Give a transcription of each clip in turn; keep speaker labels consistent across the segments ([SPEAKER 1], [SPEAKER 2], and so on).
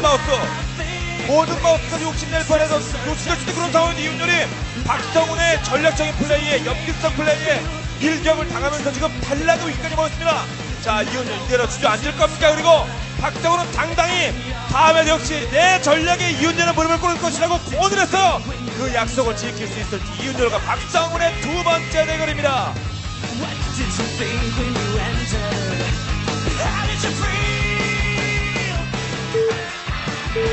[SPEAKER 1] 골든 마우스 골든 마우스까지 욕심낼 뻔해서 욕심낼 수도 그런 상황인 이윤열이 박성훈의 전략적인 플레이에 연기성 플레이에 일격을 당하면서 지금 탈락의 위기까지 먹었습니다. 자, 이윤열 이대로 주저앉을 겁니까? 그리고 박성훈은 당당히 다음에 역시 내 전략에 이윤열의 무릎을 꿇을 것이라고 공언을 했어요. 그 약속을 지킬 수 있을지 이윤열과 박성훈의 두 번째 대결입니다.
[SPEAKER 2] Did you think when you entered? How did you feel?
[SPEAKER 1] 네,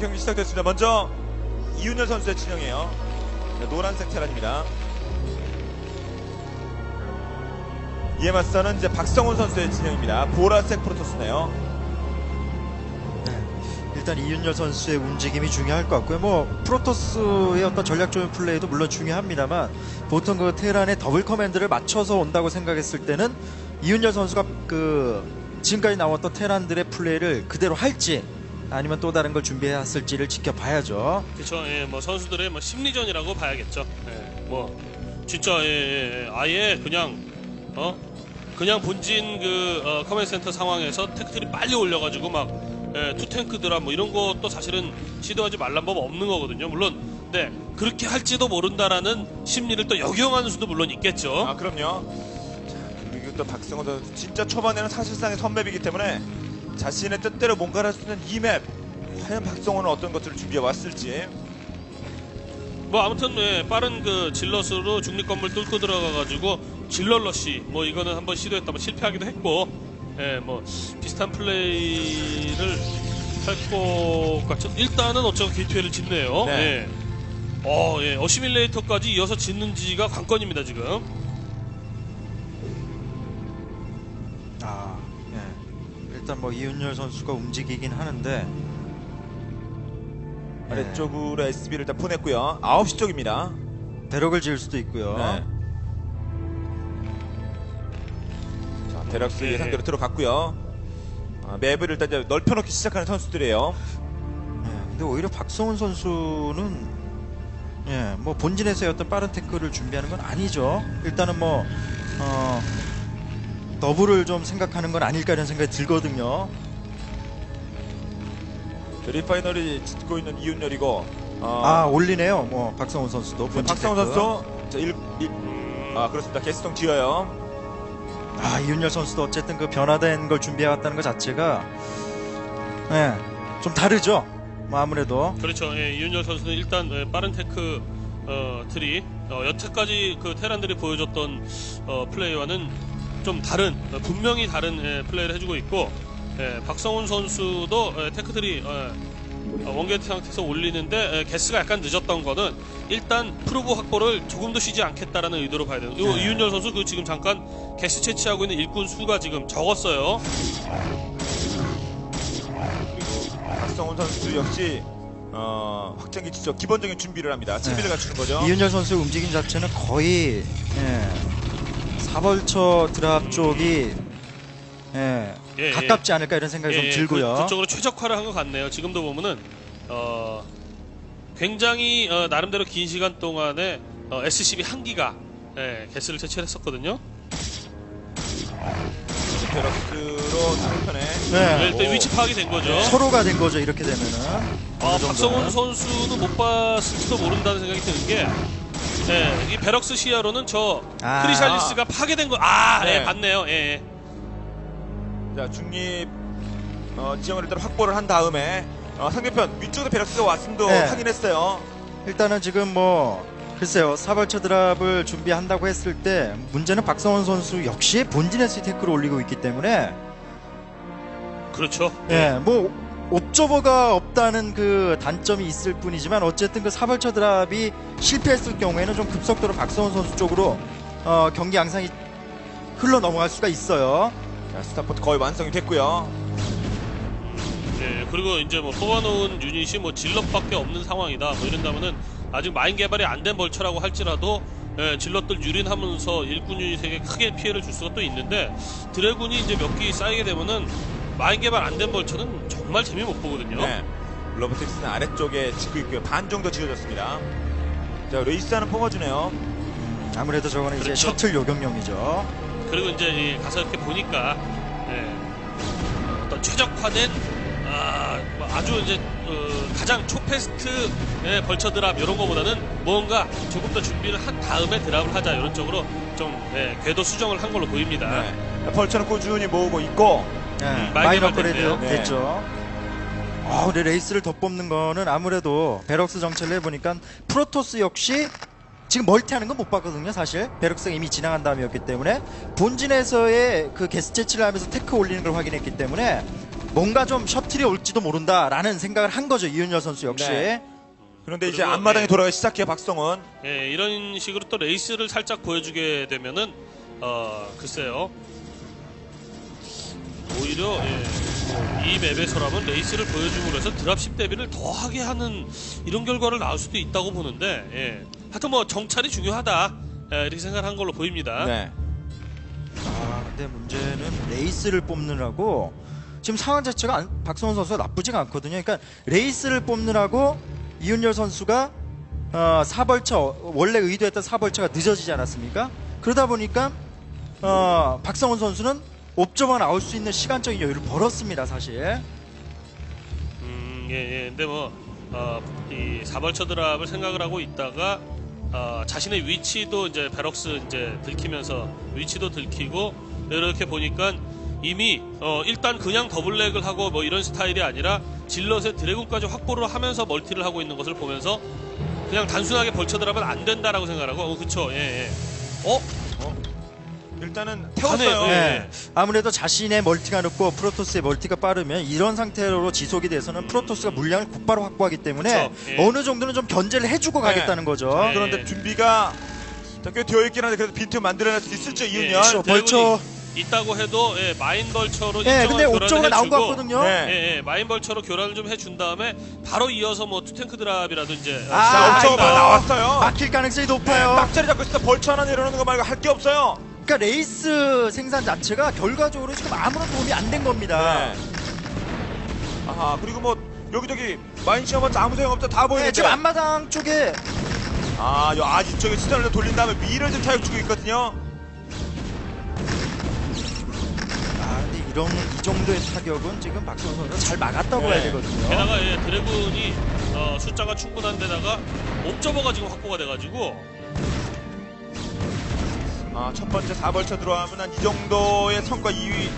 [SPEAKER 1] 경기 시작됐습니다. 먼저 이윤열 선수의 진영이에요. 네, 노란색 테란입니다. 이에 맞서는 이제 박성훈 선수의 진영입니다. 보라색 프로토스네요.
[SPEAKER 3] 일단 이윤열 선수의 움직임이 중요할 것 같고요. 뭐 프로토스의 어떤 전략적인 플레이도 물론 중요합니다만 보통 그 테란의 더블 커맨드를 맞춰서 온다고 생각했을 때는 이윤열 선수가 그 지금까지 나왔던 테란들의 플레이를 그대로 할지 아니면 또 다른 걸 준비했을지를 지켜봐야죠.
[SPEAKER 4] 그렇죠. 예, 뭐 선수들의 뭐 심리전이라고 봐야겠죠. 예, 뭐 진짜 예, 예, 예, 아예 그냥 어 그냥 본진 그 어, 커맨드 센터 상황에서 테크트리 빨리 올려가지고 막 예, 투탱크 드랍 뭐 이런 것도 사실은 시도하지 말란 법 없는 거거든요. 물론 네 그렇게 할지도 모른다라는 심리를 또 역용하는 수도 물론 있겠죠.
[SPEAKER 1] 아, 그럼요. 자, 그리고 또 박성훈 선수 진짜 초반에는 사실상의 선맵이기 때문에 자신의 뜻대로 뭔가를 할 수 있는 이 맵. 과연 박성훈은 어떤 것들을 준비해 왔을지.
[SPEAKER 4] 뭐 아무튼 예, 빠른 그 질럿으로 중립 건물 뚫고 들어가가지고 질럿러시 뭐 이거는 한번 시도했다면 실패하기도 했고 예, 뭐 비슷한 플레이를 할 것 같죠. 일단은 어쩌고 게이트웨이를 짓네요.
[SPEAKER 1] 네.
[SPEAKER 4] 예. 어, 예. 어시밀레이터까지 이어서 짓는지가 관건입니다 지금.
[SPEAKER 3] 아, 예. 일단 뭐 이윤열 선수가 움직이긴 하는데
[SPEAKER 1] 아래쪽으로 SB를 일단 보냈고요. 9시 쪽입니다.
[SPEAKER 3] 배럭을 지을 수도 있고요.
[SPEAKER 1] 네. 자, 베럭스
[SPEAKER 4] 네.
[SPEAKER 1] 예상대로 들어갔고요. 아, 맵을 일단 이제 넓혀놓기 시작하는 선수들이에요.
[SPEAKER 3] 예, 근데 오히려 박성훈 선수는 예, 뭐 본진에서의 어떤 빠른 태클을 준비하는 건 아니죠. 일단은 뭐 어, 더블을 좀 생각하는 건 아닐까 이런 생각이 들거든요.
[SPEAKER 1] 자, 리파이널이 짓고 있는 이윤열이고, 어,
[SPEAKER 3] 아 올리네요. 뭐 박성훈 선수도
[SPEAKER 1] 네,
[SPEAKER 3] 본진 태클.
[SPEAKER 1] 선수, 자, 일, 일, 아, 그렇습니다. 게스통 뒤어요.
[SPEAKER 3] 아 이윤열 선수도 어쨌든 그 변화된 걸 준비해 왔다는 것 자체가 예, 좀 다르죠. 뭐 아무래도
[SPEAKER 4] 그렇죠. 예, 이윤열 선수는 일단 예, 빠른 테크 어, 트리 어, 여태까지 그 테란들이 보여줬던 어, 플레이와는 좀 다른 어, 분명히 다른 예, 플레이를 해주고 있고 예, 박성훈 선수도 예, 테크 트리 어, 어, 원게이트 상태에서 올리는데 예, 개스가 약간 늦었던 거는 일단 프로브 확보를 조금 더 쉬지 않겠다라는 의도로 봐야 돼요. 이
[SPEAKER 3] 네.
[SPEAKER 4] 이윤열 선수 그 지금 잠깐 개스 채취하고 있는 일꾼 수가 지금 적었어요.
[SPEAKER 1] 박성훈 선수 역시, 어, 확장기 지적 기본적인 준비를 합니다. 채비를 갖추는 거죠.
[SPEAKER 3] 네. 이윤열 선수의 움직임 자체는 거의 예, 사벌처 드랍 쪽이 예,
[SPEAKER 4] 예,
[SPEAKER 3] 가깝지 않을까 이런 생각이 좀
[SPEAKER 4] 예,
[SPEAKER 3] 들고요.
[SPEAKER 4] 그, 그쪽으로 최적화를 한 것 같네요. 지금도 보면은 어, 굉장히 어, 나름대로 긴 시간 동안에 어, SCB 한 기가 예, 개수를 채취했었거든요.
[SPEAKER 1] 베럭스로 상편에.
[SPEAKER 3] 네.
[SPEAKER 4] 일단 위치 파악이 된 거죠.
[SPEAKER 3] 서로가 된 거죠 이렇게 되면은.
[SPEAKER 4] 아. 박성훈 선수는 못 봤을지도 모른다는 생각이 드는 게, 예, 이 베럭스 시야로는 저
[SPEAKER 3] 아.
[SPEAKER 4] 크리샬리스가 파괴된 거, 아,
[SPEAKER 1] 네.
[SPEAKER 4] 예, 봤네요. 예, 예.
[SPEAKER 1] 자, 중립, 어, 지형을 일단 확보를 한 다음에, 어, 상대편 위쪽에 베럭스가 왔음도
[SPEAKER 3] 네.
[SPEAKER 1] 확인했어요.
[SPEAKER 3] 일단은 지금 뭐 글쎄요 사벌처 드랍을 준비한다고 했을 때 문제는 박성원 선수 역시 본진에서 태클을 올리고 있기 때문에
[SPEAKER 4] 그렇죠.
[SPEAKER 3] 예, 뭐 옵저버가 없다는 그 단점이 있을 뿐이지만 어쨌든 그 사벌처 드랍이 실패했을 경우에는 좀 급속도로 박성원 선수 쪽으로 어, 경기 양상이 흘러 넘어갈 수가 있어요.
[SPEAKER 1] 자, 스타포트 거의 완성이 됐고요.
[SPEAKER 4] 예, 그리고 이제 뭐 뽑아놓은 유닛이 뭐 질럿밖에 없는 상황이다. 뭐 이런다면은 아직 마인 개발이 안 된 벌처라고 할지라도 예, 질럿들 유린하면서 일꾼 유닛에게 크게 피해를 줄 수가 또 있는데 드래곤이 이제 몇개 쌓이게 되면은 마인 개발 안 된 벌처는 정말 재미 못 보거든요.
[SPEAKER 1] 네. 로보틱스는 아래쪽에 짓고 있고요. 반 정도 지어졌습니다. 자, 레이스하는 뽑아주네요.
[SPEAKER 3] 아무래도 저거는 이제
[SPEAKER 4] 그렇죠.
[SPEAKER 3] 셔틀 요격용이죠.
[SPEAKER 4] 그리고 이제 이 가서 이렇게 보니까 예, 어떤 최적화된 아, 뭐 아주 이제 어, 가장 초패스트 예, 벌처 드랍 이런 거보다는 뭔가 조금 더 준비를 한 다음에 드랍을 하자 이런 쪽으로 좀 예, 궤도 수정을 한 걸로 보입니다.
[SPEAKER 1] 네. 벌처는 꾸준히 모으고 있고,
[SPEAKER 3] 네,
[SPEAKER 4] 마이너만
[SPEAKER 3] 업그레이드.
[SPEAKER 4] 네.
[SPEAKER 3] 됐죠. 아, 근데 레이스를 더 뽑는 거는 아무래도 베럭스 정체를 해보니까 프로토스 역시 지금 멀티하는 건 못 봤거든요, 사실. 베럭스가 이미 지나간 다음이었기 때문에 본진에서의 그 게스 채취를 하면서 테크 올리는 걸 확인했기 때문에 뭔가 좀 셔틀이 올지도 모른다라는 생각을 한 거죠, 이윤열 선수 역시.
[SPEAKER 1] 네. 그런데 이제 앞마당에
[SPEAKER 4] 예.
[SPEAKER 1] 돌아가기 시작해요, 박성은.
[SPEAKER 4] 예, 이런 식으로 또 레이스를 살짝 보여주게 되면은 어 글쎄요 오히려 예, 이 맵에서라면 레이스를 보여줌으로 해서 드랍십 대비를 더 하게 하는 이런 결과를 나올 수도 있다고 보는데 예. 하여튼 뭐 정찰이 중요하다 예, 이렇게 생각한 걸로 보입니다.
[SPEAKER 1] 네.
[SPEAKER 3] 아, 근데 문제는 레이스를 뽑느라고 지금 상황 자체가 안- 박성훈 선수가 나쁘지가 않거든요. 그러니까 레이스를 뽑느라고 이윤열 선수가 어, 사벌처 원래 의도했던 사벌처가 늦어지지 않았습니까? 그러다 보니까 어, 박성훈 선수는 옵저버 나올 수 있는 시간적인 여유를 벌었습니다, 사실.
[SPEAKER 4] 음, 예, 예. 근데 뭐, 어, 이 사벌처 드랍을 생각을 하고 있다가, 어, 자신의 위치도 이제 베럭스 이제 들키면서 위치도 들키고, 이렇게 보니까 이미, 어, 일단 그냥 더블렉을 하고 뭐 이런 스타일이 아니라 질럿의 드래곤까지 확보를 하면서 멀티를 하고 있는 것을 보면서 그냥 단순하게 드랍은 안 된다라고 생각하고, 어, 그쵸, 예, 예. 어?
[SPEAKER 1] 일단은
[SPEAKER 4] 하네요.
[SPEAKER 1] 태웠어요.
[SPEAKER 4] 예.
[SPEAKER 3] 네. 아무래도 자신의 멀티가 늦고 프로토스의 멀티가 빠르면 이런 상태로 지속이 돼서는 프로토스가 물량을 곧바로 확보하기 때문에
[SPEAKER 4] 그쵸. 예.
[SPEAKER 3] 어느 정도는 좀 견제를 해주고
[SPEAKER 1] 네.
[SPEAKER 3] 가겠다는 거죠.
[SPEAKER 4] 예.
[SPEAKER 1] 그런데 준비가 자, 꽤 되어 있긴 한데 그래도 빈틈 만들어낼 수 있을지 이윤열.
[SPEAKER 3] 그렇죠. 벌처.
[SPEAKER 4] 있다고 해도 예, 마인 벌처로
[SPEAKER 3] 예, 근데 옵저버가 나온 것 같거든요.
[SPEAKER 1] 네.
[SPEAKER 4] 예, 예, 마인 벌처로 교란을 좀 해준 다음에 바로 이어서 뭐 투탱크 드랍이라도 이제
[SPEAKER 3] 아,
[SPEAKER 1] 자, 옵저버가
[SPEAKER 3] 이거
[SPEAKER 1] 나왔어요.
[SPEAKER 3] 막힐 가능성이
[SPEAKER 1] 네,
[SPEAKER 3] 높아요.
[SPEAKER 1] 딱자리 잡고 있어. 벌처 하나 내려놓는 거 말고 할 게 없어요.
[SPEAKER 3] 그러니까 레이스 생산 자체가 결과적으로 지금 아무런 도움이 안 된 겁니다.
[SPEAKER 1] 네. 아하 그리고 뭐 여기저기 마인 시험은 아무 소용 없다 다
[SPEAKER 3] 네,
[SPEAKER 1] 보이는데.
[SPEAKER 3] 지금 앞마당 쪽에
[SPEAKER 1] 아, 요 아, 이쪽에 시선을 돌린 다음에 미를 좀 타격 주고 있거든요.
[SPEAKER 3] 아 근데 이런 이 정도의 타격은 지금 박성호 선수가 잘 막았다고
[SPEAKER 1] 네.
[SPEAKER 3] 해야 되거든요.
[SPEAKER 4] 게다가 예, 드래곤이 어, 숫자가 충분한 데다가 옵저버가 지금 확보가 돼가지고
[SPEAKER 1] 아, 첫 번째 4벌쳐 들어가면 한 이 정도의 성과 2위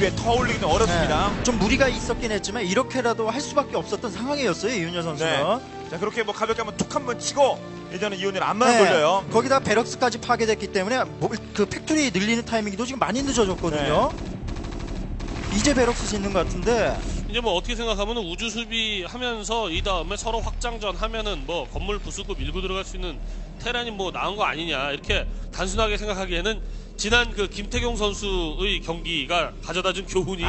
[SPEAKER 1] 위에 터 올리기는 어렵습니다.
[SPEAKER 3] 네, 좀 무리가 있었긴 했지만 이렇게라도 할 수밖에 없었던 상황이었어요 이윤여 선수는.
[SPEAKER 1] 네. 자, 그렇게 뭐 가볍게 한번 툭 한번 치고 예전에 이혼을 안만
[SPEAKER 3] 네,
[SPEAKER 1] 돌려요.
[SPEAKER 3] 거기다 베럭스까지 파괴됐기 때문에 뭐- 그 팩토리 늘리는 타이밍도 지금 많이 늦어졌거든요.
[SPEAKER 1] 네.
[SPEAKER 3] 이제 베럭스 짓는 것 같은데
[SPEAKER 4] 이제 뭐 어떻게 생각하면 우주 수비 하면서 이 다음에 서로 확장전 하면은 뭐 건물 부수고 밀고 들어갈 수 있는 테란이 뭐 나은 거 아니냐 이렇게 단순하게 생각하기에는 지난 그 김태경 선수의 경기가 가져다준 교훈이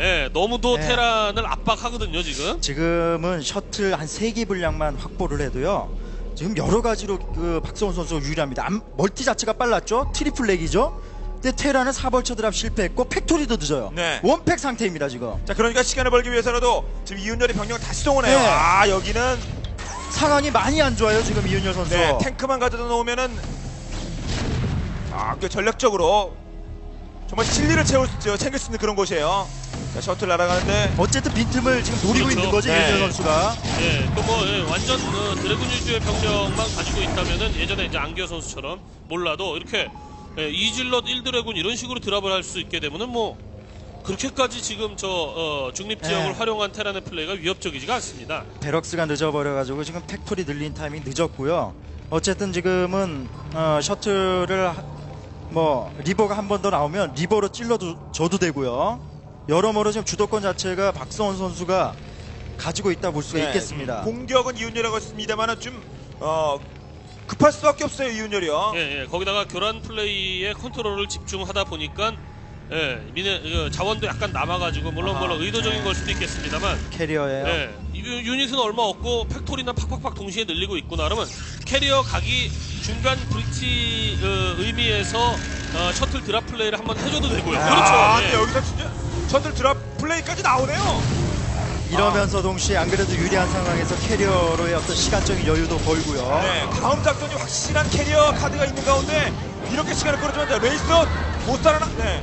[SPEAKER 4] 예, 너무도
[SPEAKER 3] 네.
[SPEAKER 4] 테란을 압박하거든요 지금.
[SPEAKER 3] 지금은 셔틀 한 3개 분량만 확보를 해도요. 지금 여러 가지로 그 박성훈 선수가 유리합니다. 암- 멀티 자체가 빨랐죠. 트리플 렉이죠. 근데 테라는 사벌처 드랍 실패했고 팩토리도 늦어요.
[SPEAKER 1] 네.
[SPEAKER 3] 원팩 상태입니다 지금.
[SPEAKER 1] 자, 그러니까 시간을 벌기 위해서라도 지금 이윤열이 병력을 다시 동원해요.
[SPEAKER 3] 네.
[SPEAKER 1] 아, 여기는
[SPEAKER 3] 상황이 많이 안 좋아요 지금 이윤열 선수.
[SPEAKER 1] 네, 탱크만 가져다 놓으면은 아, 꽤 전략적으로 정말 실리를 채울 수, 저, 챙길 수 있는 그런 곳이에요. 자, 셔틀 날아가는데
[SPEAKER 3] 어쨌든 빈틈을 지금 노리고
[SPEAKER 4] 그렇죠.
[SPEAKER 3] 있는 거죠
[SPEAKER 1] 네.
[SPEAKER 3] 이윤열 선수가.
[SPEAKER 4] 예, 그뭐 예, 완전 어, 드래곤 위주의 병력만 가지고 있다면은 예전에 이제 안기호 선수처럼 몰라도 이렇게 예, 이질럿 1드래곤 이런 식으로 드랍을 할 수 있게 되면은 뭐 그렇게까지 지금 저 어, 중립 지역을
[SPEAKER 3] 네.
[SPEAKER 4] 활용한 테란의 플레이가 위협적이지가 않습니다.
[SPEAKER 3] 베럭스가 늦어버려가지고 지금 팩토리 늘린 타이밍 늦었고요. 어쨌든 지금은 어, 셔틀을 하- 뭐 리버가 한 번 더 나오면 리버로 찔러도 줘도 되고요. 여러모로 지금 주도권 자체가 박성원 선수가 가지고 있다 볼 수가
[SPEAKER 1] 네,
[SPEAKER 3] 있겠습니다.
[SPEAKER 1] 공격은 이윤열이라고 했습니다만은 좀 어, 급할 수밖에 없어요 이윤열이요.
[SPEAKER 4] 예, 예. 거기다가 교란 플레이에 컨트롤을 집중하다 보니까 예, 미네 어, 자원도 약간 남아가지고 물론 물론 의도적인 걸 수도 있겠습니다만
[SPEAKER 3] 캐리어예요.
[SPEAKER 4] 예, 이 유- 유닛은 얼마 없고 팩토리나 팍팍팍 동시에 늘리고 있구나 그러면 캐리어 각이 중간 브릿지 어, 의미에서 어, 셔틀 드랍 플레이를 한번 해줘도 되고요.
[SPEAKER 1] 아,
[SPEAKER 4] 그렇죠.
[SPEAKER 1] 근데
[SPEAKER 4] 예.
[SPEAKER 1] 여기서 진짜 셔틀 드랍 플레이까지 나오네요.
[SPEAKER 3] 이러면서 동시에 안 그래도 유리한 상황에서 캐리어로의 어떤 시간적인 여유도 벌고요.
[SPEAKER 1] 네, 다음 작전이 확실한 캐리어 카드가 있는 가운데 이렇게 시간을 끌어주면 돼. 레이스 못 살아나. 네.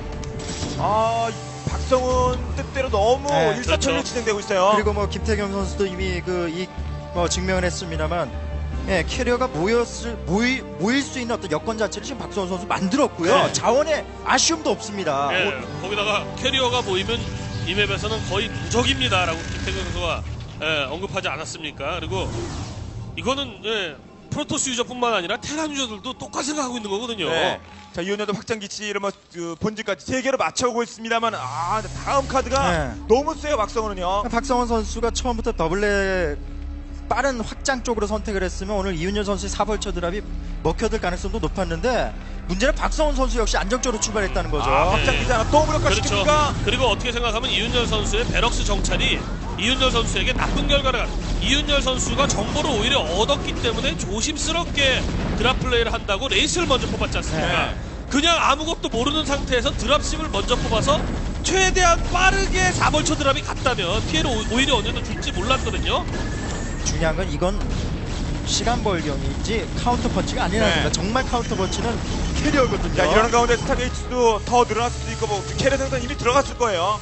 [SPEAKER 1] 아, 박성훈 뜻대로 너무
[SPEAKER 3] 네,
[SPEAKER 1] 일사천리
[SPEAKER 4] 그렇죠.
[SPEAKER 1] 진행되고 있어요.
[SPEAKER 3] 그리고 뭐 김태경 선수도 이미 그이뭐 증명을 했습니다만 예, 캐리어가 모였을 모이, 모일 수 있는 어떤 여건 자체를 지금 박수원 선수 만들었고요.
[SPEAKER 1] 네.
[SPEAKER 3] 자원에 아쉬움도 없습니다.
[SPEAKER 4] 예, 거기다가 캐리어가 모이면 이 맵에서는 거의 무적입니다라고 김태경 선수가 예, 언급하지 않았습니까? 그리고 이거는 예, 프로토스 유저뿐만 아니라 테란 유저들도 똑같이 생각하고 있는 거거든요.
[SPEAKER 1] 네. 자, 이혼녀도 확장 기치를 뭐, 그, 본질까지 세 개로 맞춰오고 있습니다만, 아, 다음 카드가
[SPEAKER 3] 네.
[SPEAKER 1] 너무 세요, 박성훈은요.
[SPEAKER 3] 박성원 선수가 처음부터 더블랙 빠른 확장 쪽으로 선택을 했으면 오늘 이윤열 선수의 사벌처 드랍이 먹혀들 가능성도 높았는데 문제는 박성원 선수 역시 안정적으로 출발했다는 거죠.
[SPEAKER 1] 아, 확장 기치 하나 또 무력화
[SPEAKER 4] 그렇죠.
[SPEAKER 1] 시킵니까?
[SPEAKER 4] 그리고 어떻게 생각하면 이윤열 선수의 베럭스 정찰이 이윤열 선수에게 나쁜 결과를 이윤열 선수가 정보를 오히려 얻었기 때문에 조심스럽게 드랍 플레이를 한다고 레이스를 먼저 뽑았지 않습니까?
[SPEAKER 1] 네.
[SPEAKER 4] 그냥 아무것도 모르는 상태에서 드랍십을 먼저 뽑아서 최대한 빠르게 4벌초 드랍이 갔다면 피해를 오- 오히려 어느 정도 줄지 몰랐거든요.
[SPEAKER 3] 중요한 건 이건 시간 벌경이지 카운터 펀치가 아니라는
[SPEAKER 1] 네.
[SPEAKER 3] 겁니다. 정말 카운터 펀치는 캐리어거든요.
[SPEAKER 1] 자, 이러는 가운데 스타게이츠도 더 늘어날 수도 있고, 뭐, 캐리어 생산 이미 들어갔을 거예요.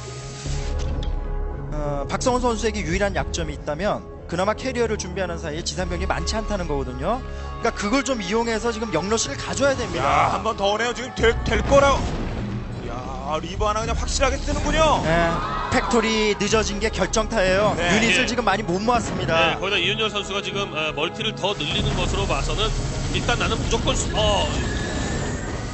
[SPEAKER 3] 어, 박성원 선수에게 유일한 약점이 있다면 그나마 캐리어를 준비하는 사이에 지상병이 많지 않다는 거거든요. 그러니까 그걸 좀 이용해서 지금 영러시를 가져야
[SPEAKER 1] 야,
[SPEAKER 3] 됩니다.
[SPEAKER 1] 한번 더 오네요. 지금 될, 될 거라고. 야, 리버 하나 그냥 확실하게 쓰는군요.
[SPEAKER 3] 네, 팩토리 늦어진 게 결정타예요.
[SPEAKER 1] 네.
[SPEAKER 3] 유닛을
[SPEAKER 4] 예.
[SPEAKER 3] 지금 많이 못 모았습니다.
[SPEAKER 4] 네, 거기다 이윤열 선수가 지금 어, 멀티를 더 늘리는 것으로 봐서는 일단 나는 무조건 스- 어,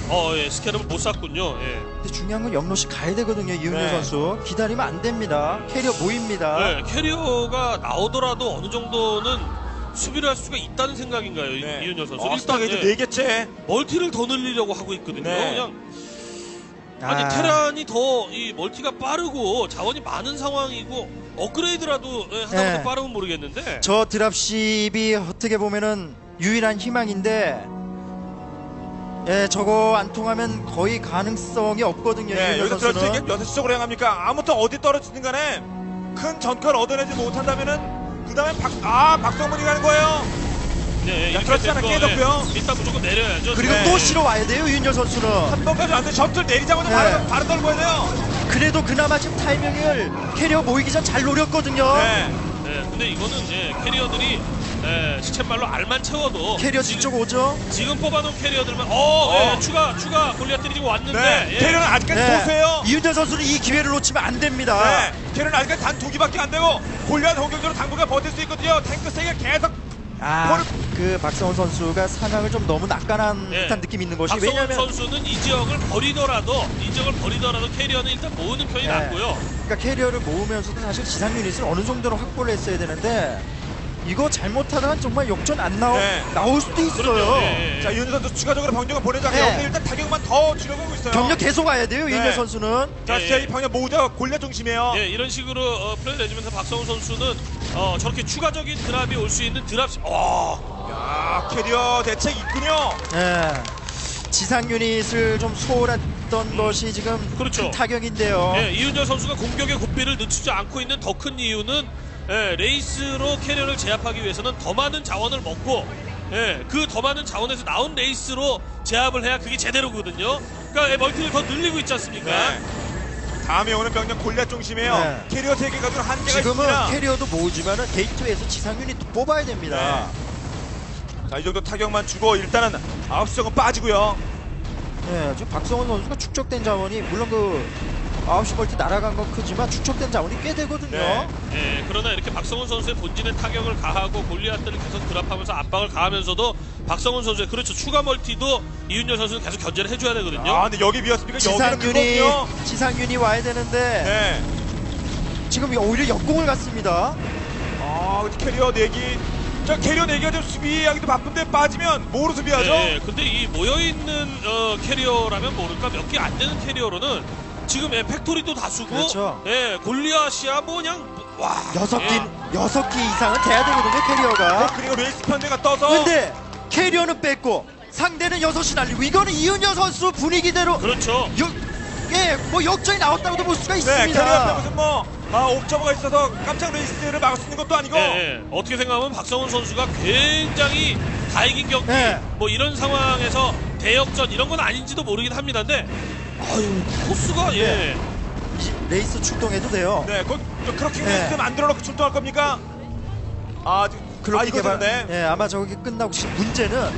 [SPEAKER 4] 어, 예, 스캐럽을 못 쐈군요. 예.
[SPEAKER 3] 근데 중요한 건 영러시 가야 되거든요. 이윤열
[SPEAKER 1] 네.
[SPEAKER 3] 선수 기다리면 안 됩니다. 캐리어 모입니다.
[SPEAKER 4] 네, 캐리어가 나오더라도 어느 정도는 수비를 할 수가 있다는 생각인가요, 이-
[SPEAKER 1] 네.
[SPEAKER 4] 이윤열 선수?
[SPEAKER 1] 어,
[SPEAKER 4] 일단
[SPEAKER 1] 스타게이트
[SPEAKER 4] 예,
[SPEAKER 1] 네 개째.
[SPEAKER 4] 멀티를 더 늘리려고 하고 있거든요.
[SPEAKER 1] 네.
[SPEAKER 4] 그냥 아니
[SPEAKER 3] 아.
[SPEAKER 4] 테란이 더 이 멀티가 빠르고 자원이 많은 상황이고 업그레이드라도 예, 하다못해
[SPEAKER 3] 네.
[SPEAKER 4] 빠르면 모르겠는데
[SPEAKER 3] 저 드랍십이 어떻게 보면은 유일한 희망인데 예 저거 안 통하면 거의 가능성이 없거든요
[SPEAKER 1] 네,
[SPEAKER 3] 이윤열
[SPEAKER 1] 여기서 이게 6시 쪽으로 향합니까? 아무튼 어디 떨어지든 간에 큰 전과를 얻어내지 못한다면은 그 다음에 박, 아, 박성문이 가는 거예요.
[SPEAKER 4] 네,
[SPEAKER 1] 그렇지 않아
[SPEAKER 4] 된 거,
[SPEAKER 1] 깨졌고요.
[SPEAKER 4] 예, 일단 무조건 내려야죠.
[SPEAKER 3] 그리고
[SPEAKER 1] 네.
[SPEAKER 3] 또 실어 와야 돼요 이윤열 선수는
[SPEAKER 1] 한 번까지 안 돼. 셔틀 내리자마자
[SPEAKER 3] 네.
[SPEAKER 1] 바로, 바로 떨궈야 돼요.
[SPEAKER 3] 그래도 그나마 지금 타이밍을 캐리어 모이기 전 잘 노렸거든요
[SPEAKER 1] 네.
[SPEAKER 4] 네, 근데 이거는 예, 캐리어들이 예, 시쳇말로 알만 채워도
[SPEAKER 3] 캐리어
[SPEAKER 4] 지금,
[SPEAKER 3] 뒤쪽 오죠
[SPEAKER 4] 지금 뽑아놓은 캐리어들만 어,
[SPEAKER 1] 어.
[SPEAKER 4] 예, 추가 추가 골리앗 때리고 왔는데
[SPEAKER 1] 네.
[SPEAKER 4] 예.
[SPEAKER 1] 캐리어는 아직까지 소수예요.
[SPEAKER 3] 이윤열 선수는 이 기회를 놓치면 안 됩니다
[SPEAKER 1] 네. 캐리어는 아직까지 단 두 기밖에 안 되고 골리앗 공격적으로 당분간 버틸 수 있거든요. 탱크 세개 계속
[SPEAKER 3] 아, 그 박성훈 선수가 상황을 좀 너무 낙관한
[SPEAKER 4] 예.
[SPEAKER 3] 듯한 느낌이 있는 것이
[SPEAKER 4] 박성훈
[SPEAKER 3] 왜냐하면
[SPEAKER 4] 선수는 이 지역을 버리더라도 이 지역을 버리더라도 캐리어는 일단 모으는 편이
[SPEAKER 3] 네.
[SPEAKER 4] 낫고요.
[SPEAKER 3] 그러니까 캐리어를 모으면서도 사실 지상 유닛을 어느 정도로 확보를 했어야 되는데 이거 잘못하다가 정말 역전 안 나오,
[SPEAKER 1] 네.
[SPEAKER 3] 나올 수도 있어요.
[SPEAKER 4] 예, 예.
[SPEAKER 1] 자, 윤 선수 추가적으로 병력을 보내자.
[SPEAKER 3] 네.
[SPEAKER 1] 여기서 일단 타격만 더 줄여가고 있어요.
[SPEAKER 3] 경력 계속 와야 돼요,
[SPEAKER 1] 네.
[SPEAKER 3] 이윤열 선수는.
[SPEAKER 1] 자,
[SPEAKER 4] 예, 예.
[SPEAKER 1] 이 병력 모으자 골리앗 중심이에요.
[SPEAKER 4] 예, 이런 식으로 어, 플레이를 해주면서 박성훈 선수는 어, 저렇게 추가적인 드랍이 올 수 있는 드랍, 어,
[SPEAKER 1] 야, 캐리어 대책 있군요.
[SPEAKER 3] 예. 지상 유닛을 좀 소홀했던 것이 지금
[SPEAKER 4] 그렇죠.
[SPEAKER 3] 큰 타격인데요.
[SPEAKER 4] 예, 이윤열 선수가 공격의 고삐를 늦추지 않고 있는 더 큰 이유는 예, 레이스로 캐리어를 제압하기 위해서는 더 많은 자원을 먹고 예, 그 더 많은 자원에서 나온 레이스로 제압을 해야 그게 제대로거든요. 그러니까 예, 멀티를 더 늘리고 있지 않습니까?
[SPEAKER 1] 네. 다음에 오는 병력 골리앗 중심이에요.
[SPEAKER 3] 네.
[SPEAKER 1] 캐리어 세개 가지고 한계가
[SPEAKER 3] 지금은
[SPEAKER 1] 있습니다.
[SPEAKER 3] 캐리어도 모으지만은 게이트웨이에서 지상 유닛도 뽑아야 됩니다.
[SPEAKER 1] 자, 이 정도 타격만 주고 일단은 9시 쪽은 빠지고요.
[SPEAKER 3] 예, 지금 박성훈 선수가 축적된 자원이 물론 그 9시 벌티 날아간 건 크지만 축적된 자원이 꽤 되거든요.
[SPEAKER 1] 네.
[SPEAKER 4] 예, 그러나 이렇게 박성훈 선수의 본진에 타격을 가하고 골리앗들을 계속 드랍하면서 압박을 가하면서도 박성훈 선수의 그렇죠 추가 멀티도 이윤열 선수는 계속 견제를 해줘야 되거든요.
[SPEAKER 1] 아, 근데 여기 비었습니까?
[SPEAKER 3] 지상
[SPEAKER 1] 여기는
[SPEAKER 3] 유닛,
[SPEAKER 1] 크거든요.
[SPEAKER 3] 지상 유닛 와야 되는데
[SPEAKER 1] 네.
[SPEAKER 3] 지금 오히려 역공을 갔습니다.
[SPEAKER 1] 아, 캐리어 내기. 자, 캐리어 내기가 좀 수비하기도 바쁜데 빠지면 뭐로 수비하죠?
[SPEAKER 4] 예, 근데 이 모여 있는 어, 캐리어라면 모를까 몇 개 안 되는 캐리어로는 지금 예, 팩토리도 다수고
[SPEAKER 3] 그렇죠.
[SPEAKER 4] 예, 골리앗이야 뭐 그냥 와
[SPEAKER 3] 여섯
[SPEAKER 4] 예.
[SPEAKER 3] 개 여섯 개 이상은 돼야 되거든요 캐리어가.
[SPEAKER 1] 그리고 레이스 편대가 떠서
[SPEAKER 3] 근데 캐리어는 뺐고 상대는 여섯이 날리고 이거는 이윤여 선수 분위기대로
[SPEAKER 4] 그렇죠.
[SPEAKER 3] 예, 뭐 역전이 나왔다고도 볼 수가
[SPEAKER 1] 네,
[SPEAKER 3] 있습니다.
[SPEAKER 1] 캐리어 무슨 뭐 아, 옵저버가 있어서 깜짝 레이스를 막을 수 있는 것도 아니고
[SPEAKER 4] 예, 예. 어떻게 생각하면 박성훈 선수가 굉장히 다 이긴 경기
[SPEAKER 3] 네.
[SPEAKER 4] 뭐 이런 상황에서 대역전 이런 건 아닌지도 모르긴 합니다인데 아유 코스가 예
[SPEAKER 3] 네. 이 레이스 출동해도 돼요.
[SPEAKER 1] 네, 그, 그 크로킹
[SPEAKER 3] 네.
[SPEAKER 1] 레이스 만들어 놓고 출동할 겁니까? 아, 아
[SPEAKER 3] 클로킹
[SPEAKER 1] 이거
[SPEAKER 3] 개발.
[SPEAKER 1] 네.
[SPEAKER 3] 예, 아마 저게 끝나고 시- 문제는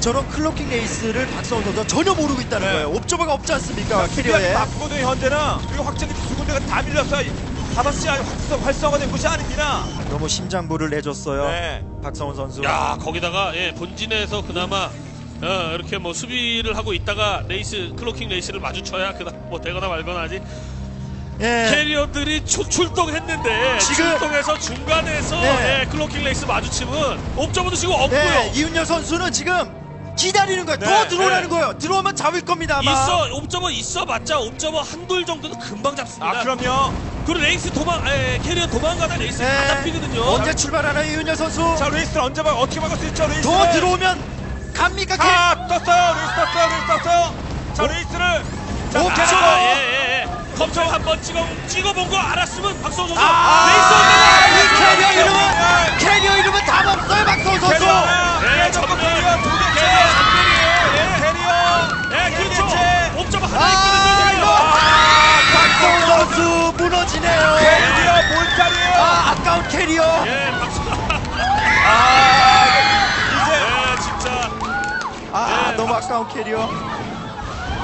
[SPEAKER 3] 저런 클로킹 레이스를 박성훈 선수가 전혀 모르고 있다는
[SPEAKER 1] 네.
[SPEAKER 3] 거예요. 옵저버가 없지 않습니까?
[SPEAKER 1] 캐리어에. 바쁘거든요 현재는 그리고 확장기 두 군데가 다 밀렸어요. 다섯 시 활성 활성화된 곳이 아닙니다.
[SPEAKER 3] 너무 심장부를 내줬어요.
[SPEAKER 1] 네.
[SPEAKER 3] 박성훈 선수.
[SPEAKER 4] 야 거기다가 예, 본진에서 그나마 어, 이렇게 뭐 수비를 하고 있다가 레이스 클로킹 레이스를 마주쳐야 그다음 뭐 되거나 말거나 하지
[SPEAKER 3] 예.
[SPEAKER 4] 캐리어들이 출, 출동했는데
[SPEAKER 3] 지금-
[SPEAKER 4] 출동해서 중간에서
[SPEAKER 3] 네.
[SPEAKER 4] 예, 클로킹 레이스 마주치면 옵저버도 지금 없고요
[SPEAKER 3] 네, 이윤여 선수는 지금 기다리는 거예요.
[SPEAKER 1] 네,
[SPEAKER 3] 더 들어오라는
[SPEAKER 4] 네.
[SPEAKER 3] 거예요. 들어오면 잡을 겁니다. 아마.
[SPEAKER 4] 있어 옵저버 있어 봤자 옵저버 한돌 정도는 금방 잡습니다
[SPEAKER 1] 아 그럼요.
[SPEAKER 4] 그리고 레이스 도망 에, 캐리어 도망가다 레이스 다
[SPEAKER 3] 네.
[SPEAKER 4] 잡히거든요
[SPEAKER 3] 언제 출발하나요, 이윤여 선수?
[SPEAKER 1] 자 레이스를 언제 막 어떻게 막을 수 있죠 레이스?
[SPEAKER 3] 더 들어오면 갑니까? 캐...
[SPEAKER 1] 아 떴어요 레이스 떴어요 레이스 떴어요. 자 레이스를 자
[SPEAKER 3] 오,
[SPEAKER 1] 캐리어.
[SPEAKER 4] 옵저버 예, 예, 예. 검정 한번 찍어 찍어본 거 알았으면 박성호 선수
[SPEAKER 3] 아,
[SPEAKER 4] 레이스
[SPEAKER 3] 이 캐리어 이름은 캐리어 이름은 답 없어요, 박성훈 선수.
[SPEAKER 1] 캐리어.
[SPEAKER 4] 네,
[SPEAKER 1] 네,
[SPEAKER 4] 전멸.
[SPEAKER 1] 캐 캐리어.
[SPEAKER 4] 예,
[SPEAKER 3] 박수.
[SPEAKER 1] 이제
[SPEAKER 4] 예, 진짜.
[SPEAKER 3] 아,
[SPEAKER 4] 네,
[SPEAKER 3] 너무. 아까운 캐리어.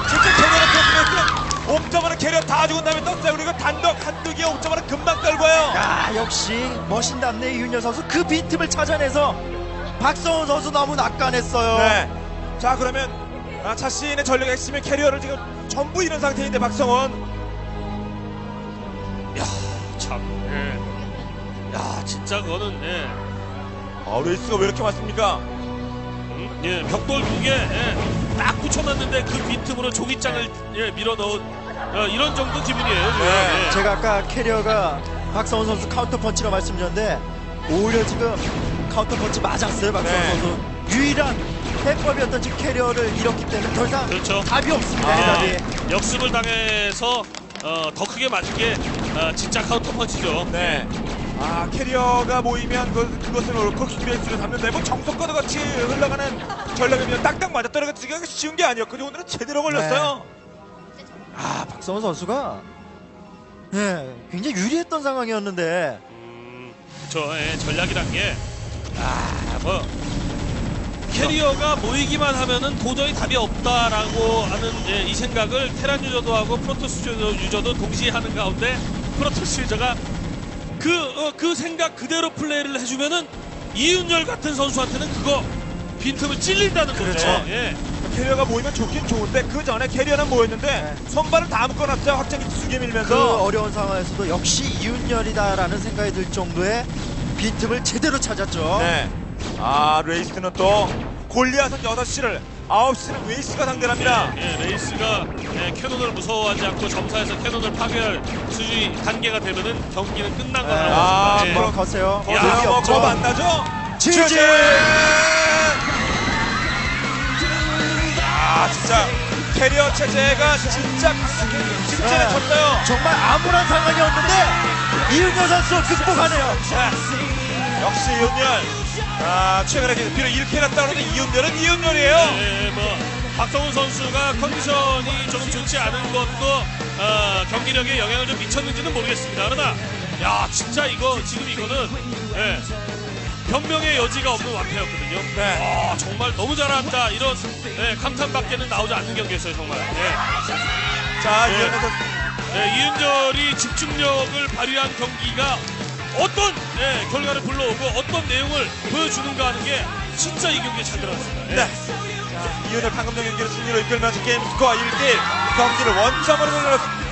[SPEAKER 1] 진짜 캐리어가 떴으면 옵저버는 캐리어 다 주고 나면 떴어요. 그리고 단독 한두 개 옵저버는 금방 떨고요.
[SPEAKER 3] 야, 역시 멋있답네, 이윤여 선수. 그 빈틈을 찾아내서 박성훈 선수 너무 낙관했어요.
[SPEAKER 1] 네. 자 그러면 아, 자신의 전력 핵심의 캐리어를 지금 전부 잃은 상태인데 박성원.
[SPEAKER 4] 야, 참. 예. 야, 진짜 그거는 예.
[SPEAKER 1] 아 레이스가 왜 이렇게 많습니까?
[SPEAKER 4] 음, 예, 벽돌 두 개, 예, 딱 붙여놨는데 그 빈틈으로 종이장을 예, 밀어 넣은 어, 이런 정도 기분이에요. 지금.
[SPEAKER 1] 네,
[SPEAKER 4] 예.
[SPEAKER 3] 제가 아까 캐리어가 박성훈 선수 카운터 펀치라고 말씀드렸는데 오히려 지금 카운터 펀치 맞았어요 박성훈
[SPEAKER 1] 네.
[SPEAKER 3] 선수 유일한 해법이었던 지금 캐리어를 잃었기 때문에 더 이상
[SPEAKER 4] 그렇죠.
[SPEAKER 3] 답이 없습니다
[SPEAKER 4] 아,
[SPEAKER 3] 해답이
[SPEAKER 4] 역습을 당해서 어, 더 크게 맞은 게 어, 진짜 카운터 펀치죠.
[SPEAKER 1] 네. 아 캐리어가 모이면 그, 그것은 콜키기 레이스를 잡는데 뭐 정석과도 같이 흘러가는 전략이면 딱딱 맞아 떨어지기가 쉬운 게 아니었거든요. 오늘은 제대로 걸렸어요.
[SPEAKER 3] 아 박성훈 선수가 네, 굉장히 유리했던 상황이었는데
[SPEAKER 4] 음, 저 예, 전략이란 게 아, 뭐 캐리어가 모이기만 하면은 도저히 답이 없다라고 하는 예, 이 생각을 테란 유저도 하고 프로토스 유저- 유저도 동시에 하는 가운데 프로토스 유저가 그, 어, 그 생각 그대로 플레이를 해주면은 이윤열 같은 선수한테는 그거 빈틈을 찔린다는 거죠.
[SPEAKER 1] 그렇죠.
[SPEAKER 4] 예.
[SPEAKER 1] 캐리어가 모이면 좋긴 좋은데 그 전에 캐리어는 모였는데 손발을 다 묶어놨죠. 확장기 두개
[SPEAKER 3] 그
[SPEAKER 1] 밀면서.
[SPEAKER 3] 어려운 상황에서도 역시 이윤열이다라는 생각이 들 정도의 빈틈을 제대로 찾았죠
[SPEAKER 1] 네. 아 레이스는 또 골리앗은 6시를 9시는 웨이스가 상대합니다.
[SPEAKER 4] 예, 레이스가 예, 캐논을 무서워하지 않고 점사에서 캐논을 파괴할 수준이 단계가 되면은 경기는 끝난
[SPEAKER 3] 네.
[SPEAKER 4] 거라고
[SPEAKER 1] 아.
[SPEAKER 4] 예.
[SPEAKER 3] 한번 거세요
[SPEAKER 1] 야, 뭐
[SPEAKER 3] 없죠
[SPEAKER 1] 겁 안 나죠?
[SPEAKER 3] 지지!
[SPEAKER 1] 아 진짜 캐리어 체제가 진짜 진짜
[SPEAKER 3] 네.
[SPEAKER 1] 쳤어요.
[SPEAKER 3] 정말 암울한 상황이었는데 이윤열 선수 극복하네요
[SPEAKER 1] 자, 역시 이윤열. 아 최근에 비록 이렇게 해놨다 그러는데 이윤열은 이윤열이에요.
[SPEAKER 4] 예, 뭐 박성훈 선수가 컨디션이 조금 좋지 않은 것도 어, 경기력에 영향을 좀 미쳤는지는 모르겠습니다. 그러나 야 진짜 이거 지금 이거는 예, 변명의 여지가 없는 완패였거든요.
[SPEAKER 1] 네.
[SPEAKER 4] 아, 정말 너무 잘한다 이런 예, 감탄밖에는 나오지 않는 경기였어요 정말. 예.
[SPEAKER 1] 자
[SPEAKER 4] 네.
[SPEAKER 1] 선수.
[SPEAKER 4] 예, 이윤절이 집중력을 발휘한 경기가 어떤 예, 결과를 불러오고 어떤 내용을 보여주는가 하는 게 진짜 이 경기에 잘 들어갔습니다. 예.
[SPEAKER 1] 네. 자, 이윤열 방금 전 경기를 승리로 이끌면서 게임 스코어 1대1 경기를 원점으로 돌렸습니다.